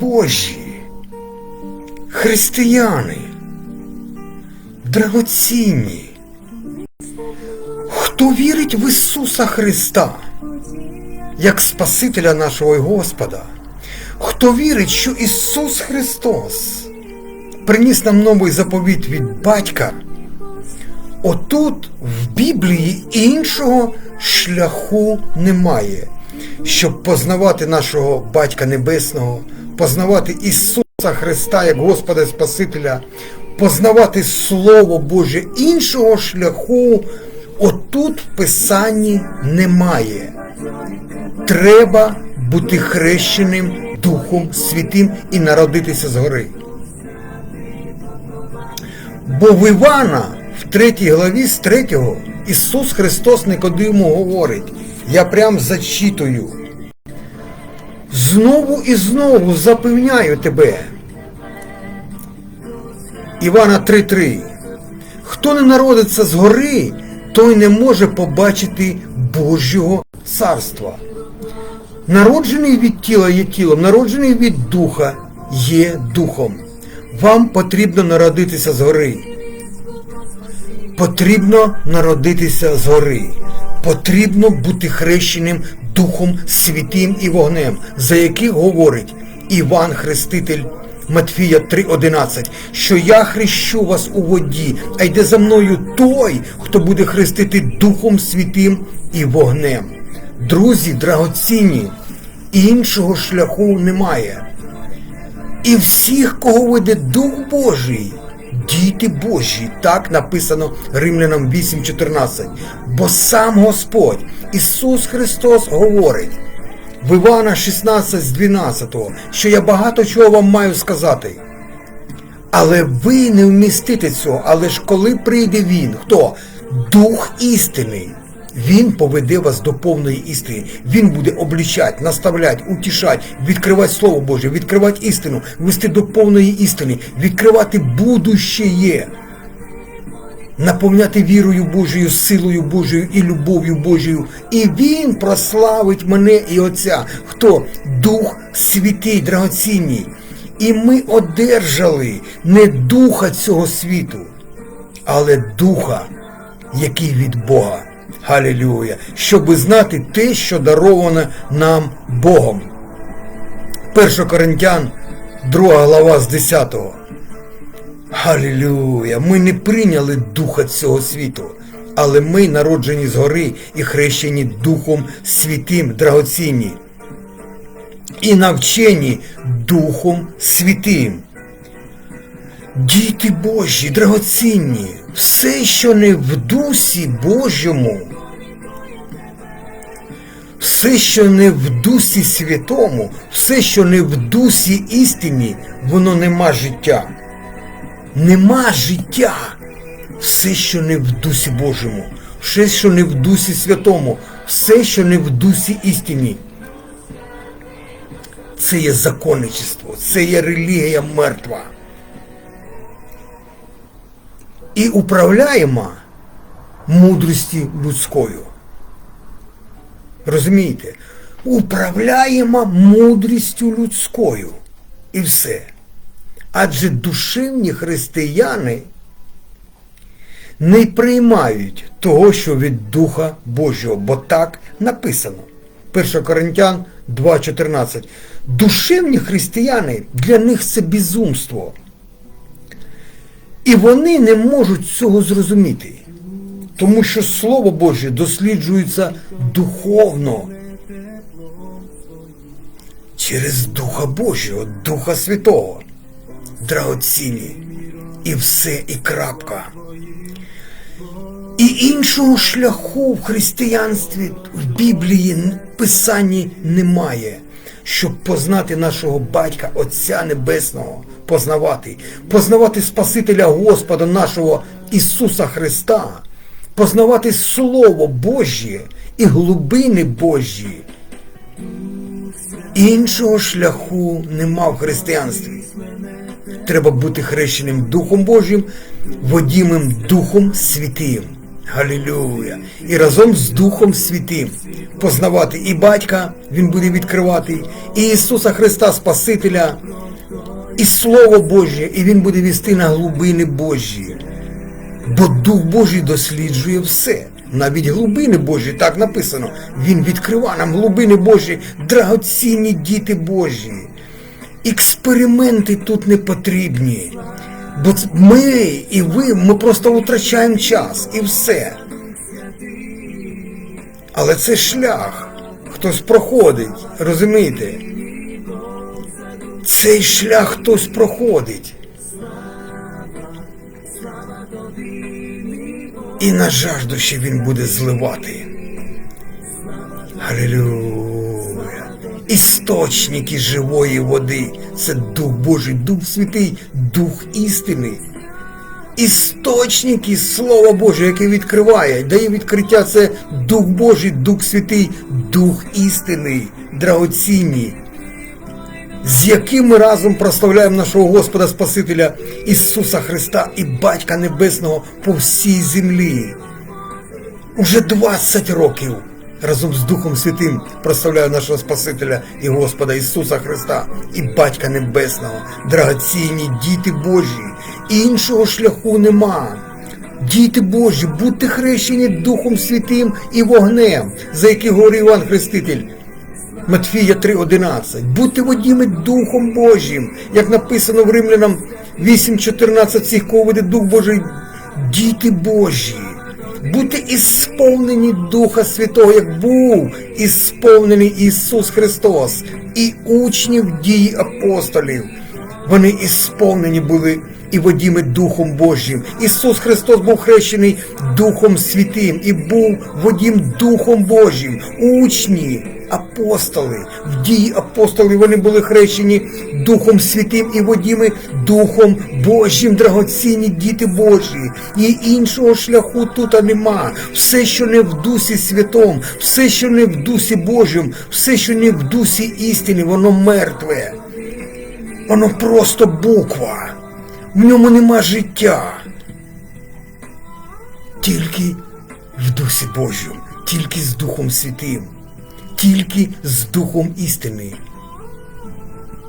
Божі, християни, драгоцінні, хто вірить в Ісуса Христа, як Спасителя нашого Господа, хто вірить, що Ісус Христос приніс нам новий заповіт від Батька, отут в Біблії іншого шляху немає, щоб познавати нашого Батька Небесного, познавати Ісуса Христа як Господа Спасителя, познавати Слово Боже іншого шляху отут в Писанні немає. Треба бути хрещеним Духом Святим і народитися згори. Бо в Івана в 3 главі з 3 Ісус Христос Никодиму говорить, я прям зачитую. Знову і знову запевняю тебе. Івана 3.3. Хто не народиться згори, той не може побачити Божого царства. Народжений від тіла є тілом, народжений від духа є духом. Вам потрібно народитися згори. Потрібно народитися згори. Потрібно бути хрещеним Духом Святим і вогнем, за яких говорить Іван Хреститель Матфія 3:11, що я хрещу вас у воді, а йде за мною той, хто буде хрестити Духом Святим і вогнем. Друзі, драгоцінні, іншого шляху немає. І всіх, кого веде Дух Божий, діти Божі, так написано Римлянам 8.14. Бо сам Господь, Ісус Христос говорить в Івана 16 з 12, що я багато чого вам маю сказати. Але ви не вмістите цього, але ж коли прийде Він, хто? Дух істини. Він поведе вас до повної істини. Він буде облічати, наставляти, утішати, відкривати Слово Боже, відкривати істину, вести до повної істини, відкривати будущее, наповняти вірою Божою, силою Божою і любов'ю Божою. І Він прославить мене і Отця. Хто? Дух святий, драгоцінний. І ми одержали не духа цього світу, але духа, який від Бога. Галілюя! Щоби знати те, що дароване нам Богом. 1 Коринтян, 2 глава з 10. Галілюя! Ми не прийняли духа цього світу, але ми народжені згори і хрещені Духом Святим, драгоцінні. І навчені Духом Святим. Діти Божі, драгоцінні, все, що не в дусі Божому, все, що не в дусі святому, все, що не в дусі істині, воно нема життя. Нема життя. Все, що не в дусі Божому, все, що не в дусі святому, все, що не в дусі істині. Це є законничество, це є релігія мертва. І управляємо мудрості людською. Розумієте? Управляємо мудрістю людською. І все. Адже душевні християни не приймають того, що від Духа Божого, бо так написано. 1 Коринтян 2.14. Душевні християни для них це безумство. І вони не можуть цього зрозуміти, тому що Слово Боже досліджується духовно через Духа Божого, Духа Святого, драгоцінні. І все, і крапка. І іншого шляху в християнстві в Біблії Писанні немає, щоб познати нашого батька, Отця Небесного, познавати, познавати Спасителя Господа нашого Ісуса Христа, познавати Слово Божє і глибини Божі. Іншого шляху нема в християнстві. Треба бути хрещеним Духом Божим, водімим Духом Святим. Галілюя! І разом з Духом Святим познавати і батька, він буде відкривати, і Ісуса Христа Спасителя, і Слово Боже, і Він буде вести на глибини Божі. Бо Дух Божий досліджує все. Навіть глибини Божі, так написано. Він відкрива нам глибини Божі, драгоцінні діти Божі. Експерименти тут не потрібні. Бо ми і ви, ми просто втрачаємо час і все. Але це шлях. Хтось проходить, розумієте? Цей шлях хтось проходить. І на жажду ще він буде зливати. Галілюя. Істочники живої води. Це Дух Божий, Дух Святий, Дух істини. Істочники Слова Боже, яке відкриває, дає відкриття це Дух Божий, Дух Святий, Дух істини, драгоцінні, з яким ми разом прославляємо нашого Господа Спасителя Ісуса Христа і Батька Небесного по всій землі. Уже 20 років разом з Духом Святим прославляю нашого Спасителя і Господа Ісуса Христа і Батька Небесного, драгоцінні діти Божі. Іншого шляху нема. Діти Божі, будьте хрещені Духом Святим і вогнем, за який говорив Іван Хреститель. Матфія 3.11. Будьте водіми Духом Божим, як написано в Римлянам 8.14, всіх кого Дух Божий, діти Божі. Будьте ісповнені Духа Святого, як був і сповнений Ісус Христос і учнів дії апостолів. Вони і сповнені були і водіми Духом Божим. Ісус Христос був хрещений Духом Святим і був водім Духом Божим. Учні, апостоли, в дії апостоли вони були хрещені Духом Святим і водіми Духом Божим, драгоцінні діти Божі. І іншого шляху тут нема. Все, що не в Дусі Святом, все, що не в Дусі Божим, все, що не в Дусі істини, воно мертве. Воно просто буква. В ньому нема життя. Тільки в Дусі Божому, тільки з Духом Святим, тільки з Духом істини.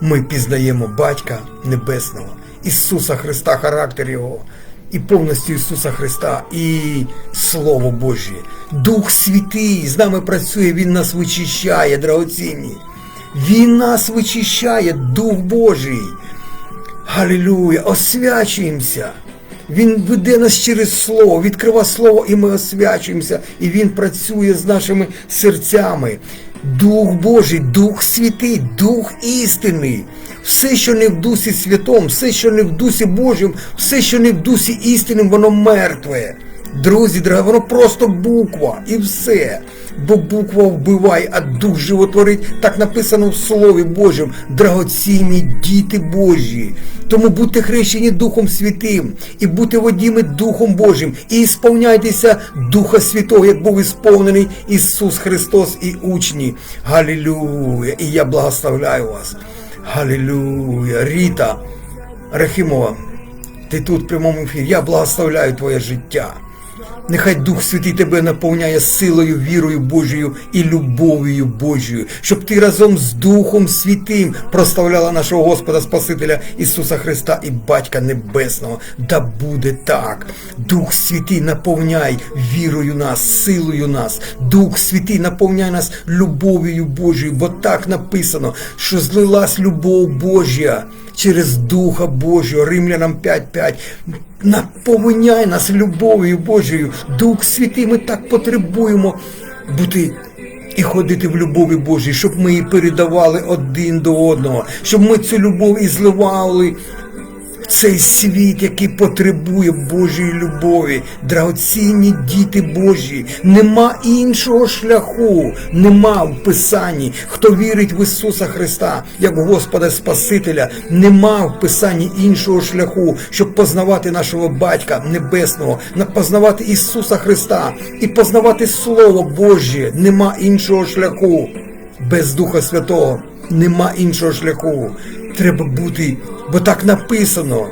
Ми пізнаємо Батька Небесного, Ісуса Христа, характер Його, і повністю Ісуса Христа, і Слово Божє. Дух Святий з нами працює, Він нас вичищає, драгоцінні. Він нас вичищає, Дух Божий. Галілюя, освячуємося. Він веде нас через Слово, відкрива Слово, і ми освячуємося, і Він працює з нашими серцями. Дух Божий, Дух Святий, Дух істини. Все, що не в Дусі Святом, все, що не в Дусі Божим, все, що не в Дусі істинним, воно мертве. Друзі, дорогі, воно просто буква і все. Бо буква вбиває, а дух животворить. Так написано в Слові Божому. Драгоцінні діти Божі. Тому будьте хрещені Духом Святим і будьте водіми Духом Божим. І ісповняйтеся Духа Святого, як був ісповнений Ісус Христос і учні. Галілюя! І я благословляю вас. Галілюя! Ріта Рахимова, ти тут в прямому ефірі. Я благословляю твоє життя. Нехай Дух Святий тебе наповняє силою, вірою Божою і любов'ю Божою, щоб ти разом з Духом Святим прославляла нашого Господа Спасителя Ісуса Христа і Батька Небесного. Да буде так. Дух Святий наповняй вірою нас, силою нас. Дух Святий наповняй нас любов'ю Божою, бо так написано, що злилась любов Божя через Духа Божого, Римлянам 5.5. Наповняй нас любов'ю Божою. Дух Святий, ми так потребуємо бути і ходити в любові Божій, щоб ми її передавали один до одного, щоб ми цю любов і зливали цей світ, який потребує Божої любові, драгоцінні діти Божі. Нема іншого шляху, нема в Писанні. Хто вірить в Ісуса Христа, як Господа Спасителя, нема в Писанні іншого шляху, щоб познавати нашого Батька Небесного, познавати Ісуса Христа і познавати Слово Божє. Нема іншого шляху. Без Духа Святого нема іншого шляху. Треба бути, бо так написано.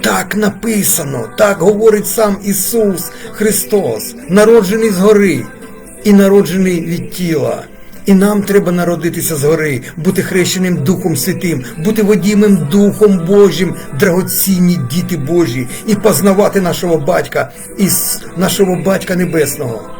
Так написано, так говорить сам Ісус Христос, народжений згори і народжений від тіла. І нам треба народитися згори, бути хрещеним Духом Святим, бути водімим Духом Божим, драгоцінні діти Божі, і познавати нашого батька, і нашого батька Небесного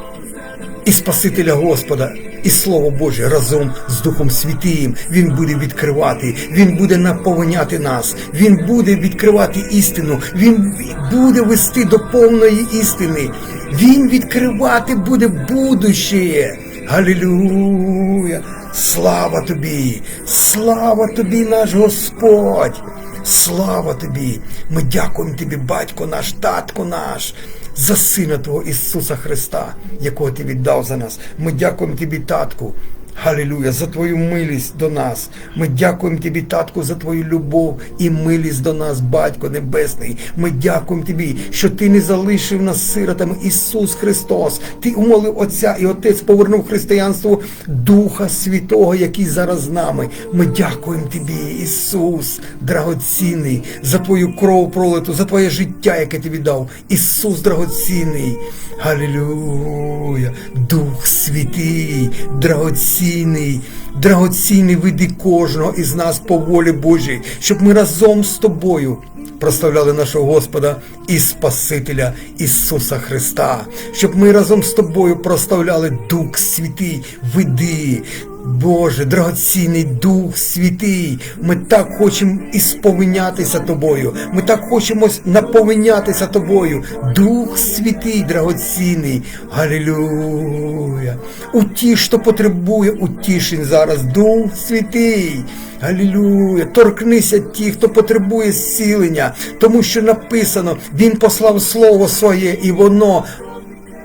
і Спасителя Господа, і Слово Боже разом з Духом Святим. Він буде відкривати, Він буде наповняти нас, Він буде відкривати істину, Він буде вести до повної істини. Він відкривати буде будущее. Галілюя! Слава тобі! Слава тобі, наш Господь! Слава тобі! Ми дякуємо тобі, батько наш, татко наш, за Сина Твого Ісуса Христа, якого Ти віддав за нас. Ми дякуємо тобі, татку. Халілюя, за твою милість до нас. Ми дякуємо тобі, татку, за твою любов і милість до нас, Батько Небесний. Ми дякуємо тобі, що ти не залишив нас сиротами. Ісус Христос. Ти умолив Отця і Отець повернув християнству Духа Святого, який зараз з нами. Ми дякуємо тобі, Ісус, драгоцінний, за твою кров пролиту, за твоє життя, яке ти віддав. Ісус драгоцінний. Галілюя, Дух Святий, драгоцінний, драгоцінний види кожного із нас по волі Божій, щоб ми разом з тобою прославляли нашого Господа і Спасителя Ісуса Христа, щоб ми разом з тобою прославляли Дух Святий, види. Боже, драгоцінний Дух Святий, ми так хочемо ісповинятися Тобою, ми так хочемо наповнятися Тобою. Дух Святий, драгоцінний, Галілюя. Утіш, хто потребує утішень зараз, Дух Святий. Алілюя, торкнися ті, хто потребує зцілення, тому що написано, Він послав Слово Своє, і воно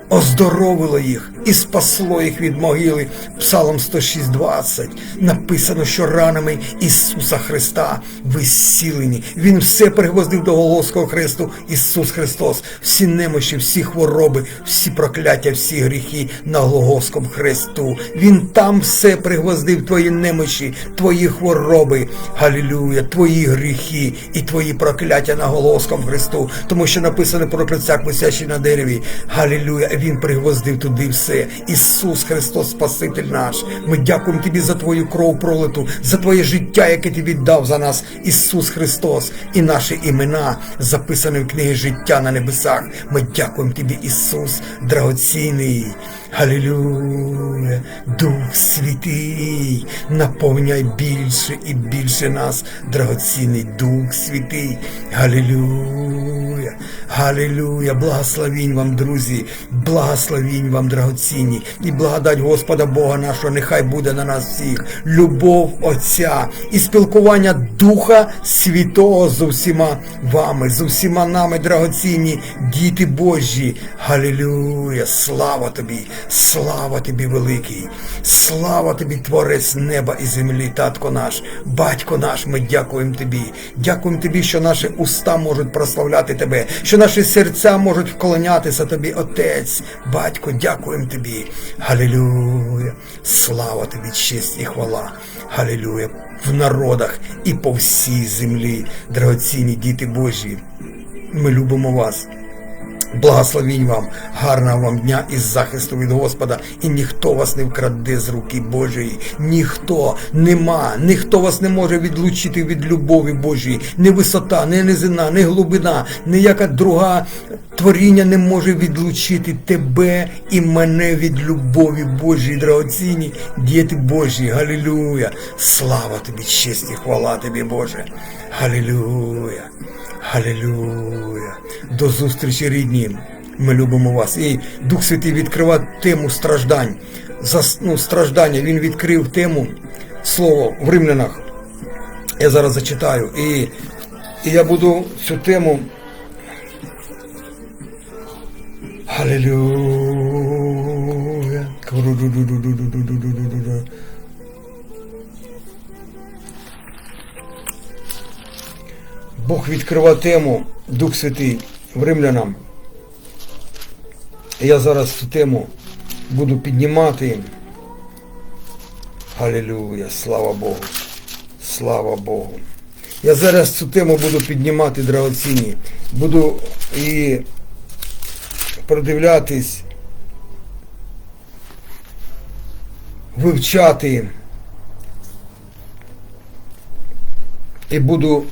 оздоровило їх і спасло їх від могили. Псалом 106.20 написано, що ранами Ісуса Христа ви зцілені. Він все пригвоздив до Голгофського хресту, Ісус Христос, всі немощі, всі хвороби, всі прокляття, всі гріхи на Голгофському хресту. Він там все пригвоздив твої немощі, твої хвороби, галілюя, твої гріхи і твої прокляття на Голгофському хресту, тому що написано про кляцяк висячий на дереві. Галілюя, він пригвоздив туди все. Ісус Христос, Спаситель наш. Ми дякуємо Тобі за Твою кров пролиту, за Твоє життя, яке Ти віддав за нас, Ісус Христос, і наші імена записані в книгі життя на небесах. Ми дякуємо Тобі, Ісус, драгоцінний. Галілюя, Дух Святий, наповняй більше і більше нас, драгоцінний Дух Святий. Галілюя, Галілюя, благословінь вам, друзі, благословінь вам, драгоцінні, і благодать Господа Бога нашого, нехай буде на нас всіх, любов Отця і спілкування Духа Святого з усіма вами, з усіма нами, драгоцінні, діти Божі. Галілюя, слава тобі, слава тобі, великий, слава тобі, Творець неба і землі, татко наш, батько наш, ми дякуємо тобі. Дякуємо тобі, що наші уста можуть прославляти тебе, що наші серця можуть вклонятися тобі, Отець, батько, дякуємо тобі. Галілюя, слава тобі, честь і хвала. Галілюя, в народах і по всій землі, драгоцінні діти Божі. Ми любимо вас. Благословінь вам, гарного вам дня із захисту від Господа, і ніхто вас не вкраде з руки Божої. Ніхто нема, ніхто вас не може відлучити від любові Божої. Ні висота, ні низина, ні глибина, ніяка друга творіння не може відлучити тебе і мене від любові Божої, драгоцінні, діти Божі. Галілюя! Слава тобі, честь і хвала тобі, Боже. Галілюя! Халілюя! До зустрічі рідні! Ми любимо вас. І Дух Святий відкриває тему страждань. За ну, страждання він відкрив тему слово в римлянах. Я зараз зачитаю. І, і я буду цю тему. Халілюя! Бог відкривав тему Дух Святий в римлянам. Я зараз цю тему буду піднімати. Халілюя, слава Богу. Слава Богу. Я зараз цю тему буду піднімати драгоцінні. Буду і продивлятись, вивчати. І буду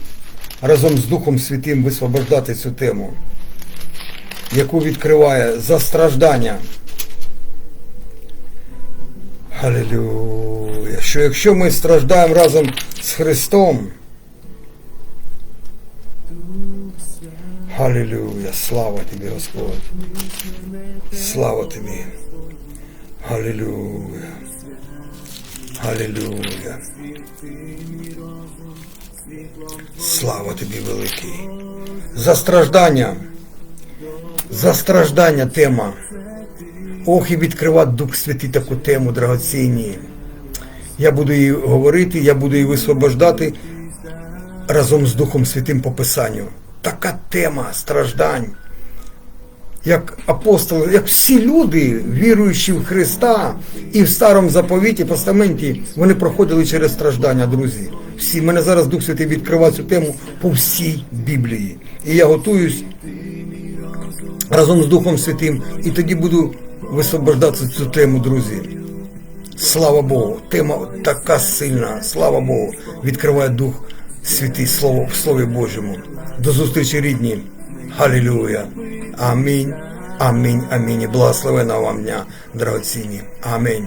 разом з Духом Святим висвобождати цю тему, яку відкриває застраждання. Халилюя. Що якщо ми страждаємо разом з Христом, Халилюя, слава тобі, Господь. Слава тобі. Халилюя. Халилюя. Слава тобі великий. За страждання, за страждання тема. Ох, і відкривати Дух Святий таку тему драгоцінні. Я буду її говорити, я буду її висвобождати разом з Духом Святим по Писанню. Така тема страждань. Як апостоли, як всі люди, віруючі в Христа і в старому заповіті, постаменті, вони проходили через страждання, друзі. Всі мене зараз Дух Святий відкриває цю тему по всій Біблії. І я готуюсь разом з Духом Святим, і тоді буду висвобождати цю тему, друзі. Слава Богу, тема така сильна, слава Богу, відкриває Дух Святий Слово в Слові Божому. До зустрічі, рідні. Халілюя. Амінь. Амінь. Амінь. Благословенного вам дня, драгоцінні. Амінь.